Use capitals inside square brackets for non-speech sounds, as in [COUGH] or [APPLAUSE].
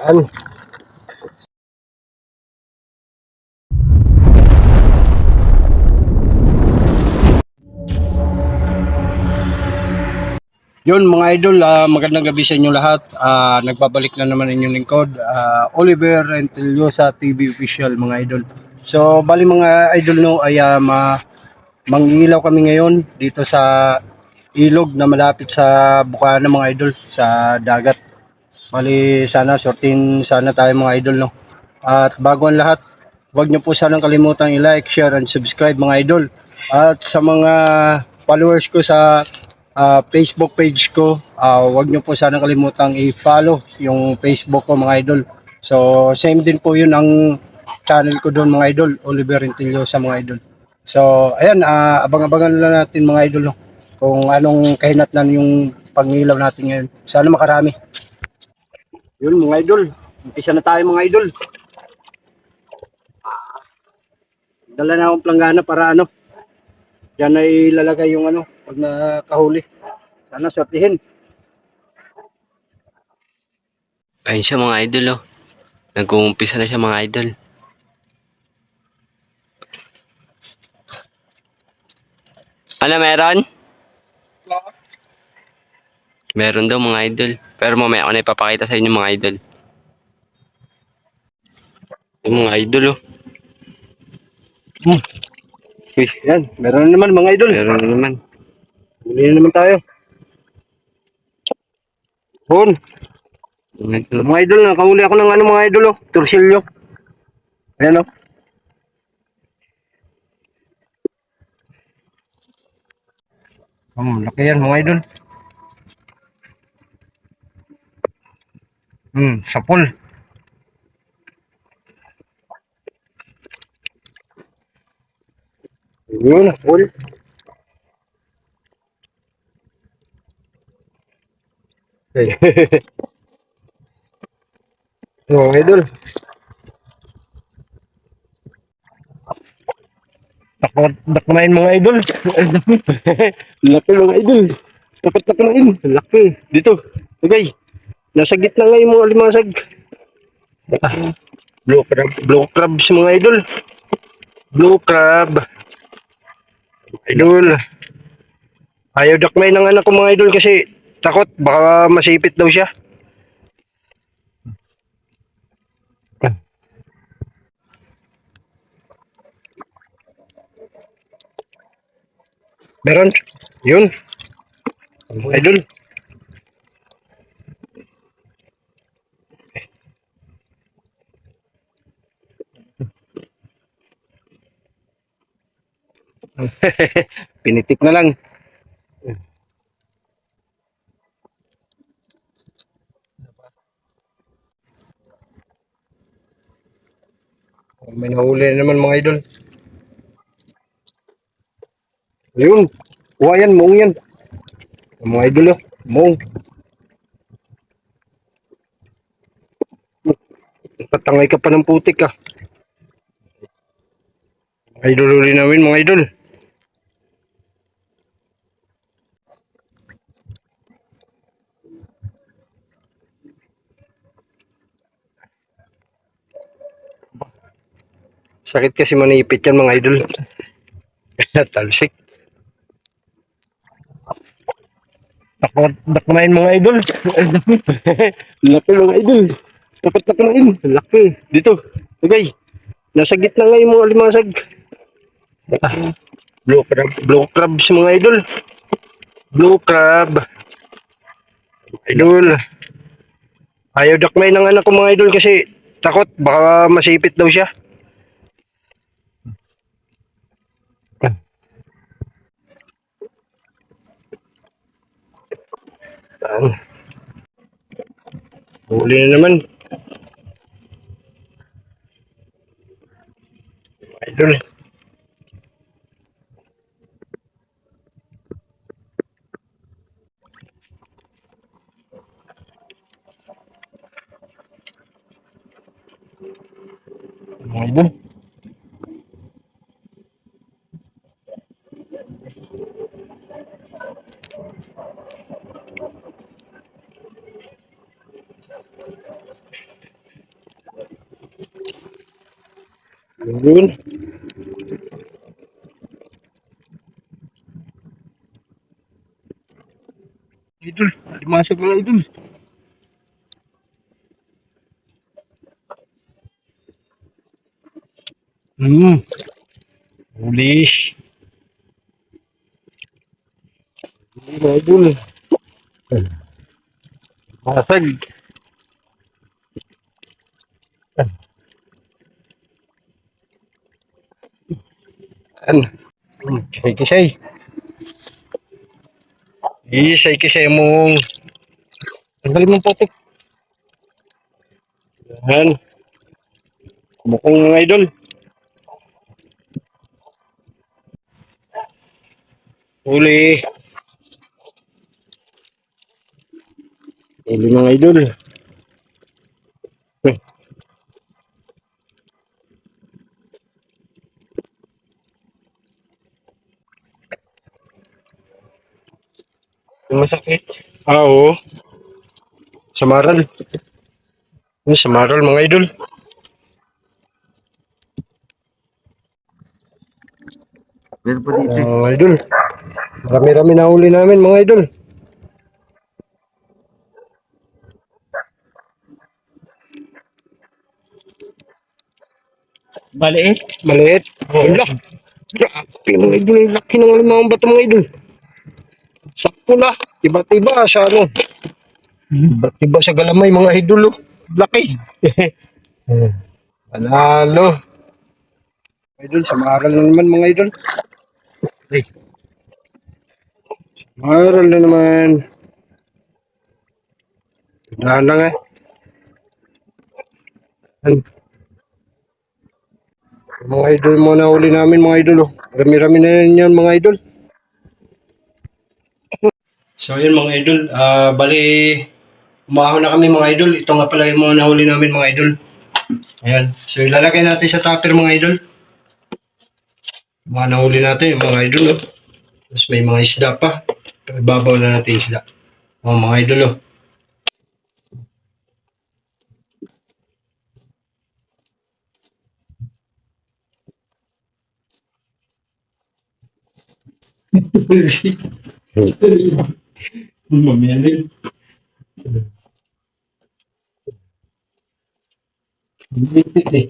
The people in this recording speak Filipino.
Yan. Yun mga idol, ah, magandang gabi sa inyo lahat. Ah, nagbabalik na naman inyong lingkod. Ah, Oliver Rentiliosa TV official mga idol. So bali mga idol no ay ah, ma mangilaw kami ngayon dito sa ilog na malapit sa Bukana mga idol sa dagat. Bali sana sortin sana tayo mga idol no. At bago ang lahat, huwag niyo po sanang kalimutang i-like, share and subscribe mga idol. At sa mga followers ko sa ah, Facebook page ko, ah, huwag niyo po sanang kalimutang i-follow yung Facebook ko mga idol. So same din po yun ang channel ko doon mga idol, Oliver Rentillo sa mga idol. So ayan, ah, abang-abangan lang natin mga idol no, kung anong kahinatnan yung pangilaw natin ngayon. Sana makarami. Yun mga idol, umpisa na tayo mga idol. Dala na akong planggana para ano, yan ay ilalagay yung ano, pag nakahuli. Sana sortihin. Ayun siya mga idol oh. Nag-uumpisa na siya mga idol. Ano meron? Meron daw mga idol. Pero mamaya ako na ipapakita sa inyo mga idol. Yung mga idol oh. Hmm. Uy, yan, meron na naman mga idol. Meron na naman. Huli na naman tayo. Hon, Mga idol. mga idol, nakahuli ako ng ano mga idol, oh, tursilyo. Ayan oh. Hmm, laki yan mga idol. Hmm, sapol. Yun, sapol. Hey. Yo, [LAUGHS] idol. Takot dakmain mga idol. [LAUGHS] Laki mga idol. Takot dakmain. Laki. Dito. Okay. Nasa gitna nga yung mga limasag. Ah, Blue crab. Blue crabs mga idol. Blue crab. Idol. Ayaw dakmain ng anak ko mga idol kasi takot. Baka masipit daw siya. Meron. Yun. Idol. [LAUGHS] Pinitik na lang. May nahuli na naman mga idol. Yun. Kuha yan, mong yan. Ang Mga idol, oh. mong. Patangay ka pa ng putik, ah. Idol uli namin, mga idol. Sakit kasi manipit yan, mga idol. [LAUGHS] Talsik. Dakmain mga idol. [LAUGHS] Laki mga idol. Takot dakmain. Laki. Dito. Okay. Nasa gitna nga yung mga limasag. Ah, Blue crab. Blue crabs mga idol. Blue crab. Idol. Ayaw dakmain ng anak ko mga idol kasi takot. Baka masipit daw siya. Saan? Huli na naman. Idol. Mga idol. Yun. Idol, limasag mga idol. Hmm. Huli. Huli mga idol. Masag. Ano? Kisay-kisay. Kisay-kisay mong... Tanggalin mong potek. Yan. Kumukong mga idol. Huli. Huli mga idol. Eh. Masakit. Ah, oo. Samaral. Yung samaral mga idol. Meron pa dito. Ah, mga idol. Marami-rami na huli namin mga idol. Maliit. Maliit. Ang laki. Grabe mga idol. Ang laki ng limang bato mga idol. Sakto na. Tiba-tiba sa ano. Tiba-tiba sa galamay mga idol. oh. Laki. [LAUGHS] Panalo. Idol, samaral na naman mga idol. Ay. Samaral na naman. Wala lang eh. Mga idol mo na uli namin mga idol. oh. Rami-rami na yan mga idol. So yun mga idol, ah bali umahon na kami mga idol. Ito nga pala yung mga nahuli namin mga idol. Ayan. So ilalagay natin sa tupper mga idol. Mga nahuli natin yung mga idol. Oh. Tapos may mga isda pa. Ibabaw na natin isda. Oh, mga idol oh. Mamiyanin. [LAUGHS] Lipit eh.